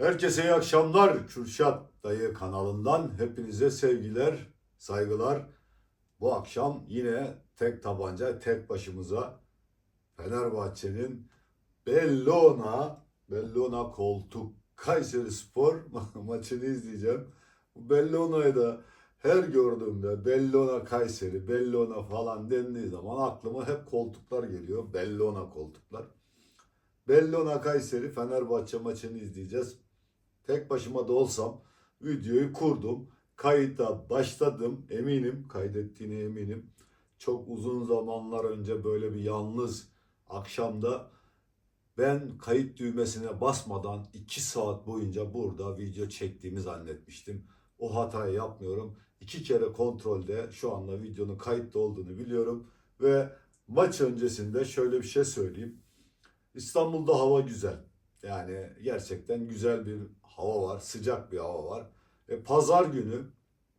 Herkese iyi akşamlar. Kürşat Dayı kanalından hepinize sevgiler, saygılar. Bu akşam yine tek tabanca, tek başımıza Fenerbahçe'nin Bellona, Bellona koltuk Kayseri Spor maçını izleyeceğim. Bellona'yı da her gördüğümde Bellona Kayseri, Bellona falan dendiği zaman aklıma hep koltuklar geliyor. Bellona koltuklar. Bellona Kayseri Fenerbahçe maçını izleyeceğiz. Tek başıma da olsam videoyu kurdum. Kayıta başladım. Eminim kaydettiğine eminim. Çok uzun zamanlar önce böyle bir yalnız akşamda ben kayıt düğmesine basmadan 2 saat boyunca burada video çektiğimi zannetmiştim. O hatayı yapmıyorum. İki kere kontrolde şu anda videonun kayıtta olduğunu biliyorum. Ve maç öncesinde şöyle bir şey söyleyeyim. İstanbul'da hava güzel. Yani gerçekten güzel bir hava var. Sıcak bir hava var. E, Pazar günü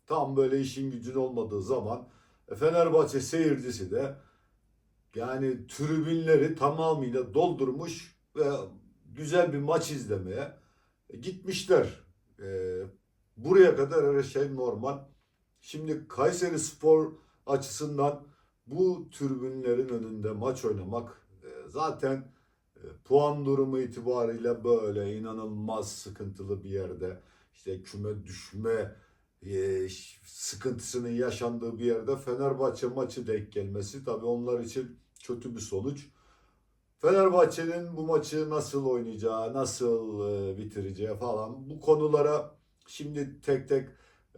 tam böyle işin gücün olmadığı zaman e, Fenerbahçe seyircisi de yani tribünleri tamamıyla doldurmuş ve güzel bir maç izlemeye e, gitmişler. E, buraya kadar her şey normal. Şimdi Kayseri Spor açısından bu tribünlerin önünde maç oynamak e, zaten puan durumu itibariyle böyle inanılmaz sıkıntılı bir yerde işte küme düşme e, sıkıntısının yaşandığı bir yerde Fenerbahçe maçı denk gelmesi tabii onlar için kötü bir sonuç. Fenerbahçe'nin bu maçı nasıl oynayacağı, nasıl e, bitireceği falan bu konulara şimdi tek tek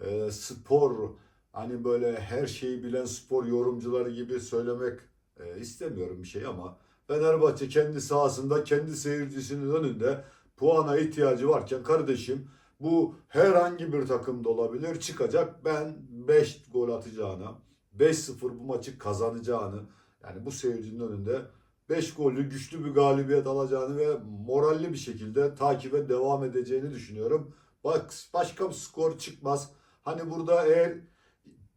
e, spor hani böyle her şeyi bilen spor yorumcuları gibi söylemek e, istemiyorum bir şey ama Fenerbahçe kendi sahasında kendi seyircisinin önünde puana ihtiyacı varken kardeşim bu herhangi bir takımda olabilir çıkacak ben 5 gol atacağına 5-0 bu maçı kazanacağını yani bu seyircinin önünde 5 gollü güçlü bir galibiyet alacağını ve moralli bir şekilde takibe devam edeceğini düşünüyorum. Bak başka bir skor çıkmaz. Hani burada eğer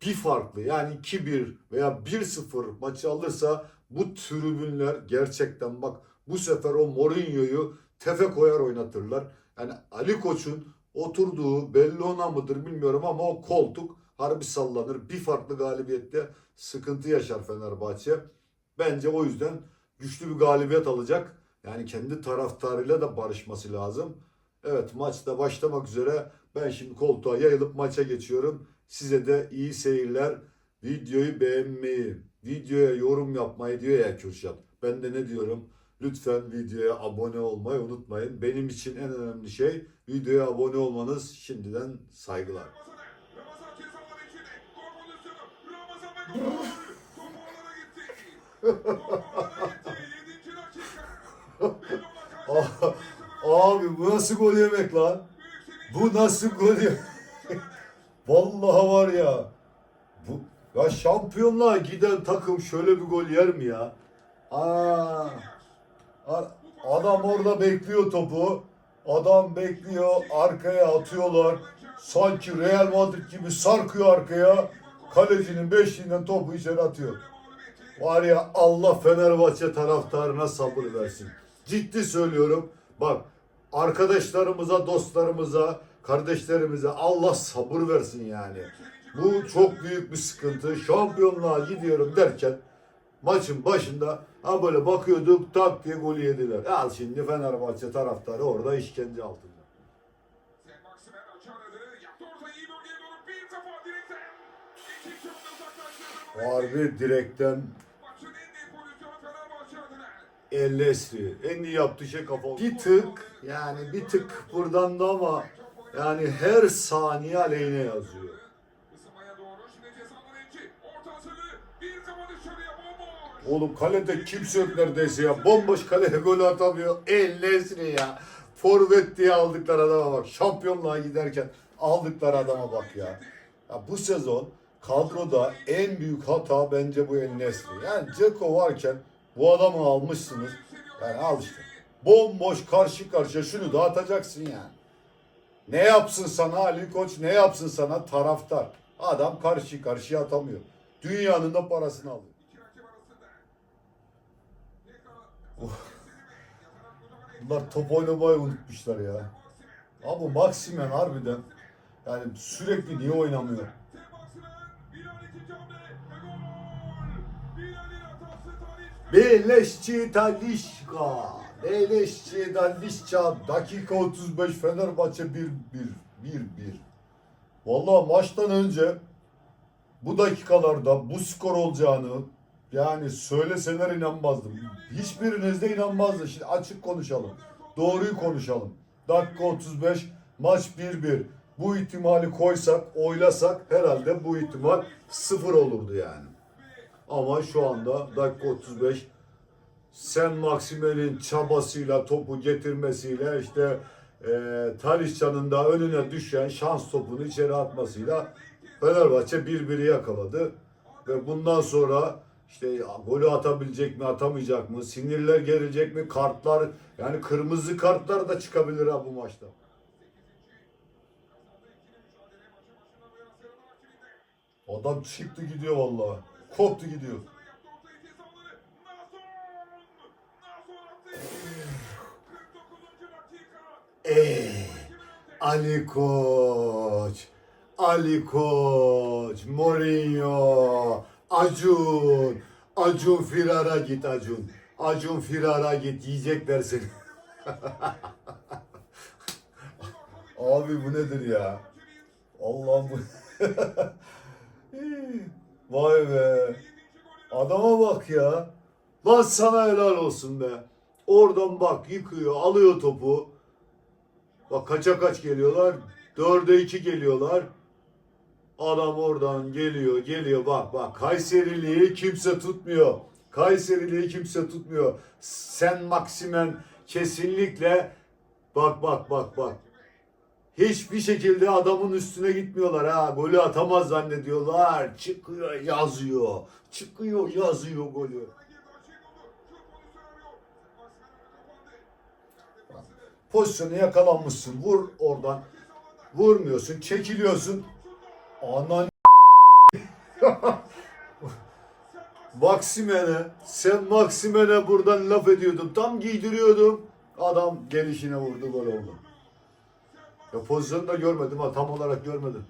bir farklı yani 2-1 veya 1-0 maçı alırsa bu tribünler gerçekten bak bu sefer o Mourinho'yu tefe koyar oynatırlar. Yani Ali Koç'un oturduğu belli ona mıdır bilmiyorum ama o koltuk harbi sallanır. Bir farklı galibiyette sıkıntı yaşar Fenerbahçe. Bence o yüzden güçlü bir galibiyet alacak. Yani kendi taraftarıyla da barışması lazım. Evet maçta başlamak üzere. Ben şimdi koltuğa yayılıp maça geçiyorum. Size de iyi seyirler. Videoyu beğenmeyi, videoya yorum yapmayı diyor ya Kürşat. Ben de ne diyorum? Lütfen videoya abone olmayı unutmayın. Benim için en önemli şey videoya abone olmanız. Şimdiden saygılar. Abi bu nasıl gol yemek lan? Bu nasıl gol yemek? Vallahi var ya. Bu ya şampiyonluğa giden takım şöyle bir gol yer mi ya? Aa, adam orada bekliyor topu. Adam bekliyor. Arkaya atıyorlar. Sanki Real Madrid gibi sarkıyor arkaya. Kalecinin beşliğinden topu içeri atıyor. Var ya Allah Fenerbahçe taraftarına sabır versin. Ciddi söylüyorum. Bak arkadaşlarımıza, dostlarımıza, kardeşlerimize Allah sabır versin yani. Bu çok büyük bir sıkıntı. Şampiyonluğa gidiyorum derken maçın başında ha böyle bakıyorduk tak diye golü yediler. Al şimdi Fenerbahçe taraftarı orada işkence altında. Harbi direkten Maçın en iyi pozisyonu Fenerbahçe adına. El Nesri en iyi yaptığı şey kafa. Bir tık yani bir tık buradan da ama yani her saniye aleyhine yazıyor. Oğlum kalede kimse yok neredeyse ya. Bomboş kaleye gol atamıyor. El Nesri ya. Forvet diye aldıkları adama bak. Şampiyonluğa giderken aldıkları adama bak ya. Ya bu sezon kadroda en büyük hata bence bu El Nesri. Yani Ceko varken bu adamı almışsınız. Yani al işte. Bomboş karşı karşıya şunu da atacaksın yani. Ne yapsın sana Ali Koç ne yapsın sana taraftar. Adam karşı karşıya atamıyor. Dünyanın da parasını alıyor. Bunlar top oynamayı unutmuşlar ya. Abi Maximen harbiden yani sürekli niye oynamıyor? Beleşçi Talişka. Beleşçi Talişka. Dakika 35 Fenerbahçe 1-1. 1-1. Vallahi maçtan önce bu dakikalarda bu skor olacağını yani söyleseler inanmazdım. Hiçbiriniz de inanmazdı. Şimdi açık konuşalım. Doğruyu konuşalım. Dakika 35 maç 1-1. Bu ihtimali koysak, oylasak herhalde bu ihtimal sıfır olurdu yani. Ama şu anda dakika 35 Sen Maksimel'in çabasıyla topu getirmesiyle işte e, Talişcan'ın da önüne düşen şans topunu içeri atmasıyla Fenerbahçe 1-1'i yakaladı. Ve bundan sonra işte golü atabilecek mi atamayacak mı sinirler gelecek mi kartlar yani kırmızı kartlar da çıkabilir ha bu maçta. Adam çıktı gidiyor vallahi. Koptu gidiyor. Ey Ali Koç, Ali Koç, Mourinho, Acun, Acun Firara git Acun. Acun Firara git yiyecekler seni. Abi bu nedir ya? Allah'ım bu. Vay be. Adama bak ya. Lan sana helal olsun be. Oradan bak yıkıyor, alıyor topu. Bak kaça kaç geliyorlar? Dörde iki geliyorlar. Adam oradan geliyor, geliyor. Bak bak Kayseriliği kimse tutmuyor. Kayseriliği kimse tutmuyor. Sen Maksimen kesinlikle bak bak bak bak. Hiçbir şekilde adamın üstüne gitmiyorlar ha. Golü atamaz zannediyorlar. Çıkıyor yazıyor. Çıkıyor yazıyor golü. Pozisyonu yakalanmışsın. Vur oradan. Vurmuyorsun. Çekiliyorsun. Anan Maksimen'e sen Maksimen'e buradan laf ediyordun. Tam giydiriyordum. Adam gelişine vurdu gol oldu. Ya pozisyonu da görmedim ha tam olarak görmedim.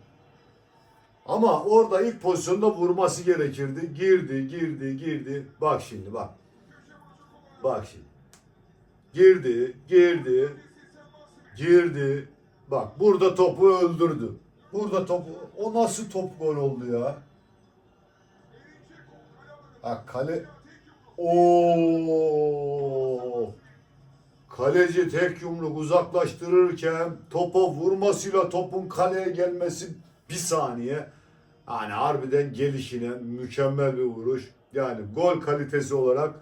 Ama orada ilk pozisyonda vurması gerekirdi. Girdi, girdi, girdi. Bak şimdi bak. Bak şimdi. Girdi, girdi, girdi. Bak burada topu öldürdü. Burada topu, o nasıl top gol oldu ya? Ha kale, Oo. Kaleci tek yumruk uzaklaştırırken topa vurmasıyla topun kaleye gelmesi bir saniye. Yani harbiden gelişine mükemmel bir vuruş. Yani gol kalitesi olarak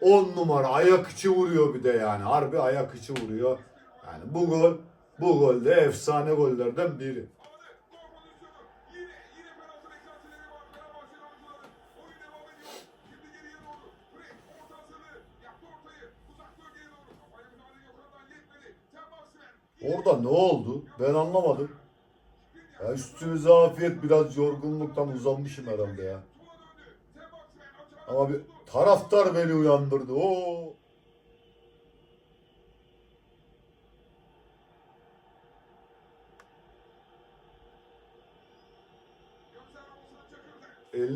10 numara ayak içi vuruyor bir de yani. Harbi ayak içi vuruyor. Yani bu gol bu gol de efsane gollerden biri. Orada ne oldu? Ben anlamadım. Ya üstünüze afiyet biraz yorgunluktan uzanmışım herhalde ya. Ama bir taraftar beni uyandırdı. Oo.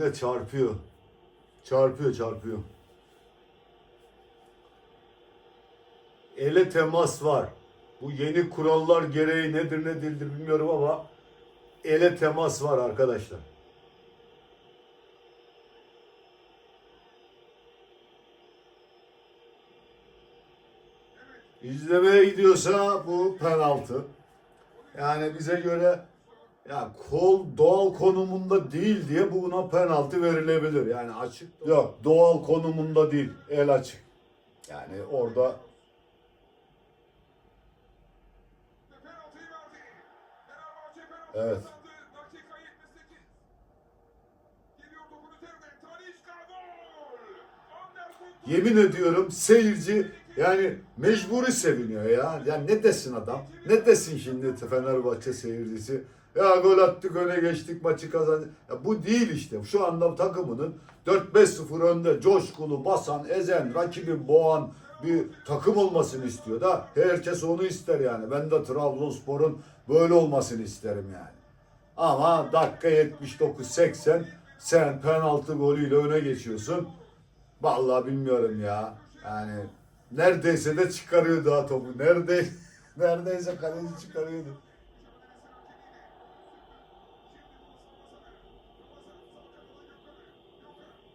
Eline çarpıyor. Çarpıyor, çarpıyor. Ele temas var. Bu yeni kurallar gereği nedir ne değildir bilmiyorum ama ele temas var arkadaşlar. İzlemeye gidiyorsa bu penaltı. Yani bize göre ya kol doğal konumunda değil diye buna penaltı verilebilir. Yani açık. Yok doğal konumunda değil. El açık. Yani orada Evet. Yemin ediyorum seyirci yani mecburi seviniyor ya. Ya ne desin adam? Ne desin şimdi Fenerbahçe seyircisi? Ya gol attık öne geçtik maçı kazandık. Ya bu değil işte. Şu anda takımının 4-5-0 önde coşkulu basan, ezen, rakibi boğan bir takım olmasını istiyor da herkes onu ister yani. Ben de Trabzonspor'un böyle olmasını isterim yani. Ama dakika 79-80 sen penaltı golüyle öne geçiyorsun. Vallahi bilmiyorum ya. Yani neredeyse de çıkarıyor daha topu. Nerede neredeyse kaleci çıkarıyordu.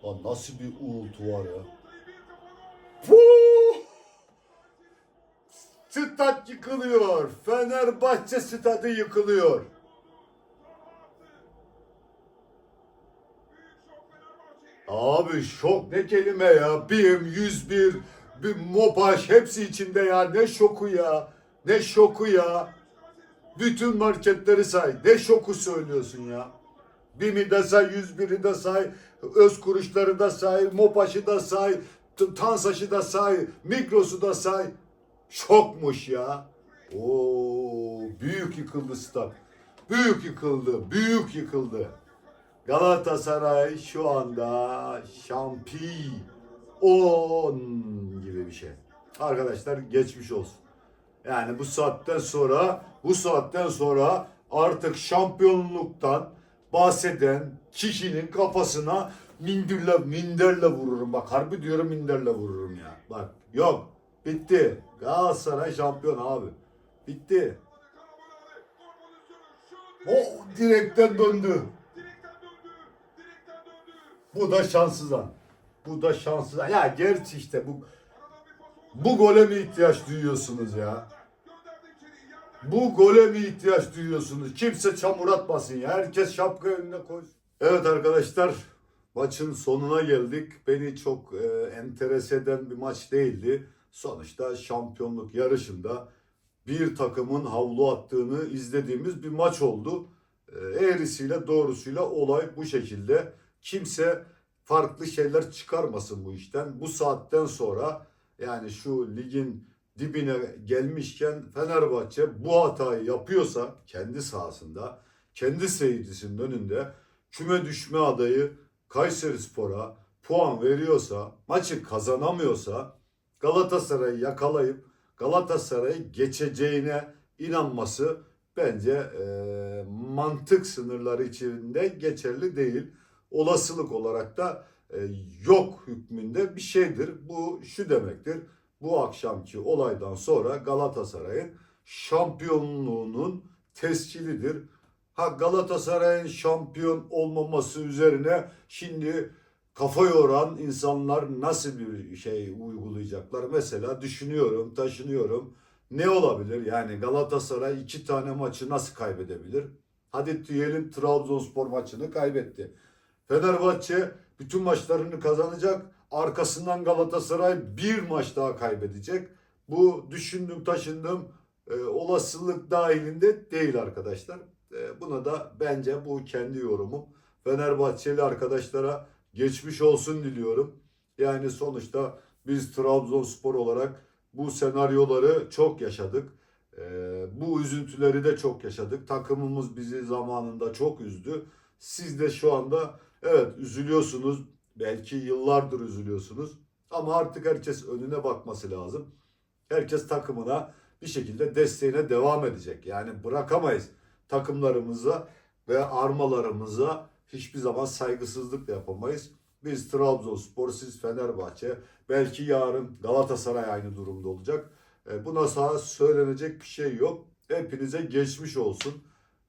Lan nasıl bir uğultu var ya. Stat yıkılıyor. Fenerbahçe stadı yıkılıyor. Abi şok ne kelime ya. BİM 101, bir Mopaş hepsi içinde ya. Ne şoku ya. Ne şoku ya. Bütün marketleri say. Ne şoku söylüyorsun ya. BİM'i de say, 101'i de say, öz kuruşları da say, Mopaş'ı da say, Tansaş'ı da say, Migros'u da say. Şokmuş ya. Oo, büyük yıkıldı stat. Büyük yıkıldı, büyük yıkıldı. Galatasaray şu anda şampiyon gibi bir şey. Arkadaşlar geçmiş olsun. Yani bu saatten sonra bu saatten sonra artık şampiyonluktan bahseden kişinin kafasına mindirle minderle vururum. Bak harbi diyorum minderle vururum ya. Bak yok bitti. Galatasaray şampiyon abi. Bitti. O direkten döndü. Bu da şanssız an. Bu da şanssız an. Ya gerçi işte bu bu gole mi ihtiyaç duyuyorsunuz ya? Bu gole mi ihtiyaç duyuyorsunuz? Kimse çamur atmasın ya. Herkes şapka önüne koysun. Evet arkadaşlar maçın sonuna geldik. Beni çok e, enterese eden bir maç değildi. Sonuçta şampiyonluk yarışında bir takımın havlu attığını izlediğimiz bir maç oldu. E, eğrisiyle doğrusuyla olay bu şekilde. Kimse farklı şeyler çıkarmasın bu işten. Bu saatten sonra yani şu ligin dibine gelmişken Fenerbahçe bu hatayı yapıyorsa kendi sahasında, kendi seyircisinin önünde küme düşme adayı Kayseri Spor'a puan veriyorsa, maçı kazanamıyorsa Galatasaray'ı yakalayıp Galatasaray'ı geçeceğine inanması bence eee, mantık sınırları içinde geçerli değil. Olasılık olarak da e, yok hükmünde bir şeydir. Bu şu demektir. Bu akşamki olaydan sonra Galatasaray'ın şampiyonluğunun tescilidir. Ha Galatasaray'ın şampiyon olmaması üzerine şimdi kafa yoran insanlar nasıl bir şey uygulayacaklar? Mesela düşünüyorum, taşınıyorum. Ne olabilir? Yani Galatasaray iki tane maçı nasıl kaybedebilir? Hadi diyelim Trabzonspor maçını kaybetti. Fenerbahçe bütün maçlarını kazanacak. Arkasından Galatasaray bir maç daha kaybedecek. Bu düşündüm taşındım e, olasılık dahilinde değil arkadaşlar. E, buna da bence bu kendi yorumum. Fenerbahçeli arkadaşlara geçmiş olsun diliyorum. Yani sonuçta biz Trabzonspor olarak bu senaryoları çok yaşadık. E, bu üzüntüleri de çok yaşadık. Takımımız bizi zamanında çok üzdü. Siz de şu anda evet üzülüyorsunuz. Belki yıllardır üzülüyorsunuz. Ama artık herkes önüne bakması lazım. Herkes takımına bir şekilde desteğine devam edecek. Yani bırakamayız takımlarımıza ve armalarımıza hiçbir zaman saygısızlık yapamayız. Biz Trabzonspor, siz Fenerbahçe, belki yarın Galatasaray aynı durumda olacak. E, Buna sağ söylenecek bir şey yok. Hepinize geçmiş olsun.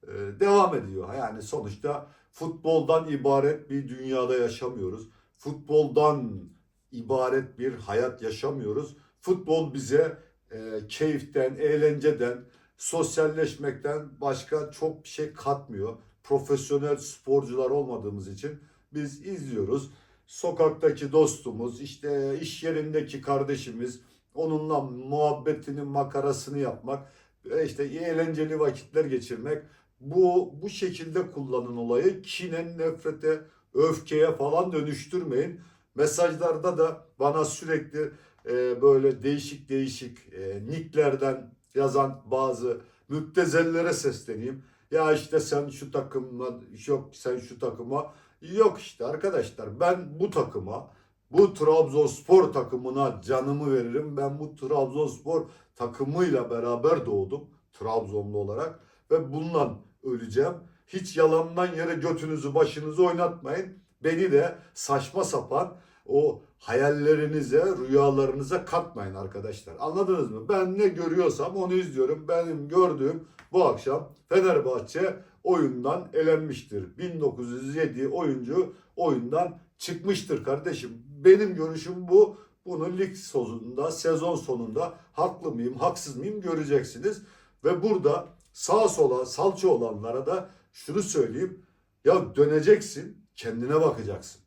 E, Devam ediyor. Yani sonuçta futboldan ibaret bir dünyada yaşamıyoruz. Futboldan ibaret bir hayat yaşamıyoruz. Futbol bize e, keyiften, eğlenceden, sosyalleşmekten başka çok bir şey katmıyor. Profesyonel sporcular olmadığımız için biz izliyoruz. Sokaktaki dostumuz, işte iş yerindeki kardeşimiz, onunla muhabbetinin makarasını yapmak, e, işte eğlenceli vakitler geçirmek. Bu bu şekilde kullanın olayı. Kine, nefrete, öfkeye falan dönüştürmeyin. Mesajlarda da bana sürekli e, böyle değişik değişik e, nicklerden yazan bazı müptezellere sesleneyim. Ya işte sen şu takımla, yok sen şu takıma. Yok işte arkadaşlar ben bu takıma Bu Trabzonspor takımına canımı veririm. Ben bu Trabzonspor takımıyla beraber doğdum. Trabzonlu olarak. Ve bundan öleceğim. Hiç yalandan yere götünüzü başınızı oynatmayın. Beni de saçma sapan o hayallerinize, rüyalarınıza katmayın arkadaşlar. Anladınız mı? Ben ne görüyorsam onu izliyorum. Benim gördüğüm bu akşam Fenerbahçe oyundan elenmiştir. 1907 oyuncu oyundan çıkmıştır kardeşim. Benim görüşüm bu. Bunu lig sonunda, sezon sonunda haklı mıyım, haksız mıyım göreceksiniz. Ve burada sağa sola salça olanlara da şunu söyleyeyim. Ya döneceksin, kendine bakacaksın.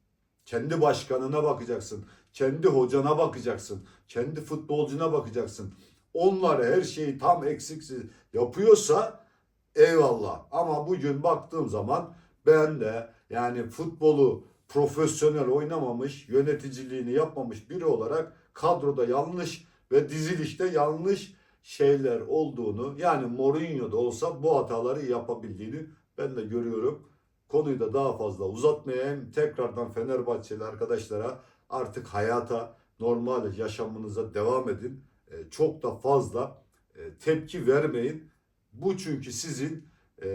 Kendi başkanına bakacaksın. Kendi hocana bakacaksın. Kendi futbolcuna bakacaksın. Onlar her şeyi tam eksiksiz yapıyorsa eyvallah. Ama bugün baktığım zaman ben de yani futbolu profesyonel oynamamış, yöneticiliğini yapmamış biri olarak kadroda yanlış ve dizilişte yanlış şeyler olduğunu yani Mourinho da olsa bu hataları yapabildiğini ben de görüyorum. Konuyu da daha fazla uzatmayayım. Tekrardan Fenerbahçeli arkadaşlara artık hayata, normal yaşamınıza devam edin. E, Çok da fazla e, tepki vermeyin. Bu çünkü sizin e,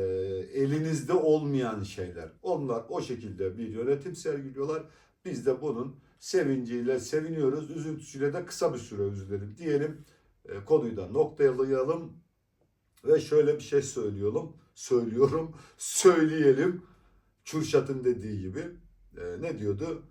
elinizde olmayan şeyler. Onlar o şekilde bir yönetim sergiliyorlar. Biz de bunun sevinciyle seviniyoruz. Üzüntüsüyle de kısa bir süre üzülelim diyelim. E, konuyu da noktalayalım ve şöyle bir şey söylüyorum. Söylüyorum, söyleyelim. Kürşat'ın dediği gibi e, ne diyordu?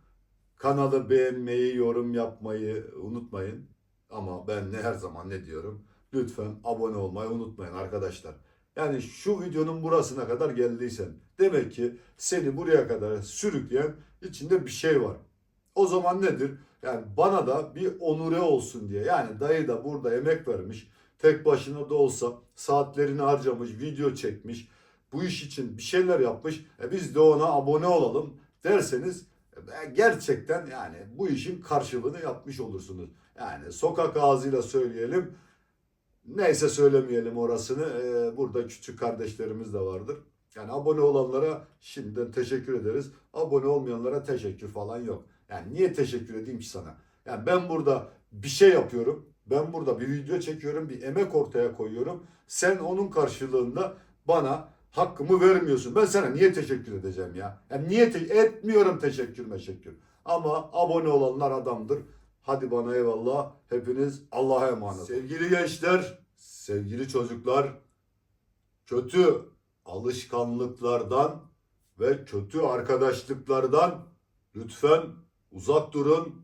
Kanalı beğenmeyi, yorum yapmayı unutmayın. Ama ben ne her zaman ne diyorum? Lütfen abone olmayı unutmayın arkadaşlar. Yani şu videonun burasına kadar geldiysen demek ki seni buraya kadar sürükleyen içinde bir şey var. O zaman nedir? Yani bana da bir onure olsun diye. Yani dayı da burada emek vermiş. Tek başına da olsa saatlerini harcamış, video çekmiş. Bu iş için bir şeyler yapmış. E biz de ona abone olalım derseniz e, gerçekten yani bu işin karşılığını yapmış olursunuz. Yani sokak ağzıyla söyleyelim. Neyse söylemeyelim orasını. Ee, burada küçük kardeşlerimiz de vardır. Yani abone olanlara şimdiden teşekkür ederiz. Abone olmayanlara teşekkür falan yok. Yani niye teşekkür edeyim ki sana? Yani ben burada bir şey yapıyorum. Ben burada bir video çekiyorum. Bir emek ortaya koyuyorum. Sen onun karşılığında bana hakkımı vermiyorsun. Ben sana niye teşekkür edeceğim ya? Yani niye te- etmiyorum teşekkür meşekkür. Ama abone olanlar adamdır. Hadi bana eyvallah. Hepiniz Allah'a emanet. olun. Sevgili gençler, sevgili çocuklar, kötü alışkanlıklardan ve kötü arkadaşlıklardan lütfen uzak durun.